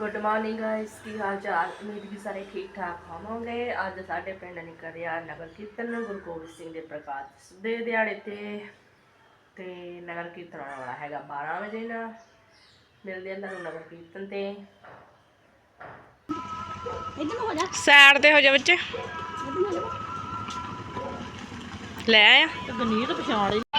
Good morning guys ਕੀ ਹਾਲ ਚਾਲ? ਉਮੀਦ ਕਿ ਸਾਰੇ ਠੀਕ ਠਾਕ ਹੋਵੋਗੇ। ਅੱਜ ਸਾਡੇ ਪਿੰਡ ਨਿਕਲ ਰਿਹਾ ਨਗਰ ਕੀਰਤਨ ਗੁਰੂ ਗੋਬਿੰਦ ਸਿੰਘ ਦੇ ਪ੍ਰਕਾਸ਼ ਦੇ ਦਿਹਾੜੇ ਤੇ। ਤੇ ਨਗਰ ਕੀਰਤਨ ਆਉਣ ਵਾਲਾ ਹੈਗਾ 12 ਵਜੇ ਨਾ ਮਿਲਦੇ ਹਾਂ ਤੁਹਾਨੂੰ ਨਗਰ ਕੀਰਤਨ ਤੇ। ਇਧਰ ਨੂੰ ਹੋ ਜਾ। ਸਾਈਡ ਤੇ ਹੋ ਜਾ ਬੱਚੇ। ਲੈ ਆਇਆ ਗਨੀਤ ਪਛਾਣ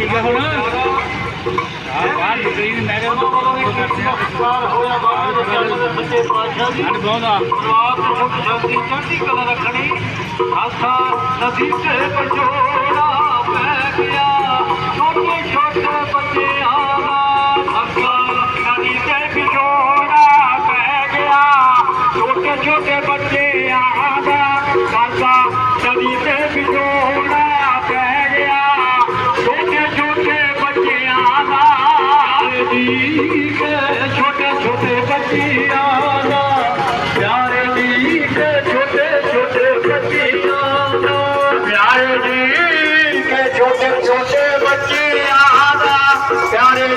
ਠੀਕ ਹੈ ਹੁਣ? ਆ ਬਾਹਰ ਨਿਕਲੀ ਨਹੀਂ ਮੈਂ ਕਹਿੰਦਾ ਉਹ ਕਰਦੇ ਆ। ਹੋਇਆ ਬਾਹਰ ਦੇ ਚੱਲ ਦੇ ਬੱਚੇ ਪਾਸ਼ਾ ਦੀ। ਹਣ ਬਹੁੰਦਾ ਆਪ ਸੁਖ ਸ਼ਾਂਤੀ ਚੜ੍ਹਦੀ ਕਲਾ ਰੱਖਣੀ ਆਸਾ ਨਦੀ ਤੇ ਪਛੋੜਾ ਪੈ ਗਿਆ। ਛੋਟੇ ਛੋਟੇ ਬੱਚਿਆਂ ਦਾ ਆਸਾ ਨਦੀ ਤੇ ਪਛੋੜਾ ਪੈ ਗਿਆ। ਛੋਟੇ ਛੋਟੇ ਬੱਚਿਆਂ ਦਾ ਆਸਾ ਨਦੀ ਤੇ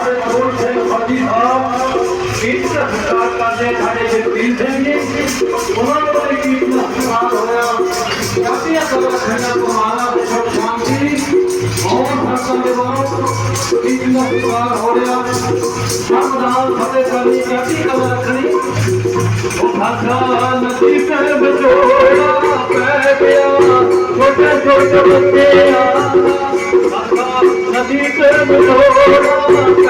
ਸਾਡੇ ਗੁਰੂ ਸਿੰਘ ਫਤੀ ਸਾਹਿਬ ਗੀਤ ਦਾ ਸੰਸਕਾਰ ਕਰਦੇ ਸਾਡੇ ਜਗਦੀਪ ਸਿੰਘ ਜੀ। ਉਹਨਾਂ ਨੂੰ ਵੀ ਗੀਤ ਦਾ ਸੰਸਕਾਰ ਹੋਇਆ ਕਾਫੀਆਂ ਕਬਰ ਖੰਡਾ ਕੁਮਾਰਾ ਦੇ ਸੁਖ ਸ਼ਾਂਤੀ ਬਹੁਤ ਸੰਤਾਂ ਦੇ ਬਹੁਤ ਗੀਤ ਦਾ ਸੰਸਕਾਰ ਹੋ ਰਿਹਾ। ਸਰਦਾਰ ਫਤਿਹ ਕਰਨੀ ਕਾਫੀ ਕਬਰ ਰੱਖਣੀ। ਉਹ ਭਾਗਾ ਨਦੀ ਤੇ ਵਿਚੋੜਾ ਪੈ ਗਿਆ। ਛੋਟੇ ਛੋਟੇ ਬੱਚੇ ਆ। ਨਦੀ ਤੇ ਵਿਚੋੜਾ ਪੈ ਗਿਆ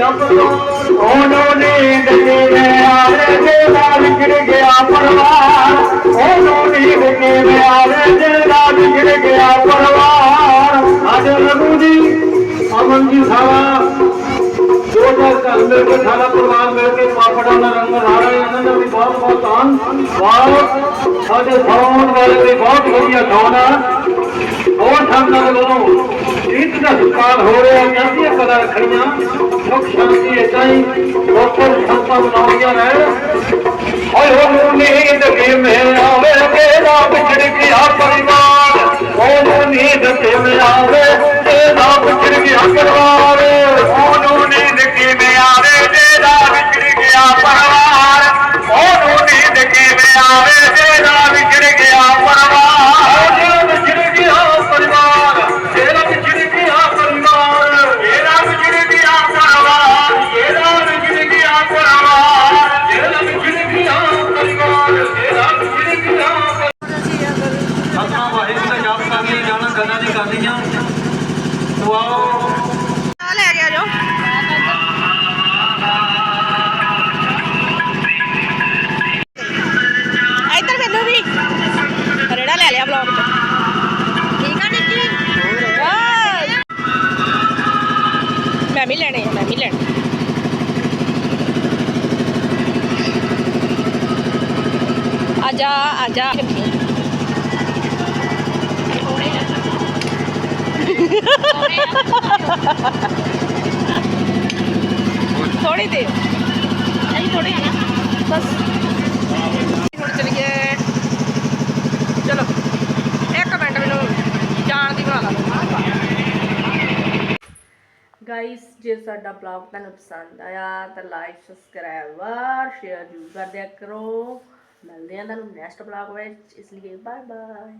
ਨਦੀ ਤੇ ਵਿਚੋੜਾ ਪੈ ਗਿਆ ਛੋਟੇ ਛੋਟੇ ਗਿਆ ਪਰਵਾਰ ਉਹਨੂੰ ਨੀਂਦ ਕਿਵੇਂ ਆਵੇ ਜਿਹੜਾ ਵਿਗੜ ਗਿਆ ਪਰਵਾਰ ਅੱਜ ਰਘੂ ਜੀ ਅਮਨ ਜੀ ਸਾਵਾ ਦੋ ਚਾਰ ਘਰ ਮਿਲ ਸਾਰਾ ਪਰਿਵਾਰ ਮਿਲ ਕੇ ਪਾਪੜਾ ਦਾ ਰੰਗ ਲਾ ਰਹੇ ਇਹਨਾਂ ਦਾ ਵੀ ਬਹੁਤ ਬਹੁਤ ਧੰਨ ਬਹੁਤ ਸਾਡੇ ਸਾਉਣ ਵਾਲੇ ਵੀ ਬਹੁਤ ਵਧੀਆ ਗਾਉਣ ਹੋਰ ਸੰਤਾਂ ਦੇ ਵੱਲੋਂ ਗੀਤ ਹੋ ਰਿਹਾ ਕਹਿੰਦੀਆਂ ਕਲਾ ਰੱਖਣੀਆਂ ਸੁਖ ਸ਼ਾਂਤੀ ਇਦਾਂ ਹੀ ਬਹੁਤ ਸੰਤਾਂ ਬਣਾਉਣੀਆਂ ਰਹਿਣ। ਓਏ ਉਹ ਨੀਂਦ ਕਿਵੇਂ ਆਵੇ ਤੇਰਾ ਸਤਨਾਮ ਵਾਹਿਗੁਰੂ ਦਾ ਜਾਪ ਕਰਨੀਆਂ ਜਾਣਾ ਗੱਲਾਂ ਨਹੀਂ ਕਰਨੀਆਂ ਦੁਆਓ ਆ ਲੈ ਗਿਆ ਜੋ ਇੱਧਰ ਮੈਨੂੰ ਵੀ। ਰੇੜਾ ਲੈ ਲਿਆ ਬਲੌਗ ਚ। ਠੀਕ ਆ ਨਿੱਕੀ? ਮੈਂ ਵੀ ਲੈਣੇ ਮੈਂ ਵੀ ਲੈਣੇ ਆਜਾ ਆਜਾ ਥੋੜੀ ਦੇ ਨਹੀਂ ਥੋੜੇ ਆ ਨਾ। ਬਸ। ਹੁਣ ਚਲੀਏ ਚਲੋ ਇੱਕ ਮਿੰਟ ਮੈਨੂੰ ਜਾਣ ਦੀ ਬਣਾ ਲਾ ਗਾਇਸ ਜੇ ਸਾਡਾ ਬਲੌਗ ਤੁਹਾਨੂੰ ਪਸੰਦ ਆਇਆ ਤਾਂ ਲਾਈਕ ਸਬਸਕ੍ਰਾਈਬ ਔਰ ਸ਼ੇਅਰ ਜ਼ਰੂਰ ਕਰ ਦਿਆ ਕਰੋ। ਮਿਲਦੇ ਹਾਂ ਤੁਹਾਨੂੰ ਨੈਕਸਟ ਬਲੌਗ ਵਿੱਚ। ਇਸ ਲਈ ਬਾਏ ਬਾਏ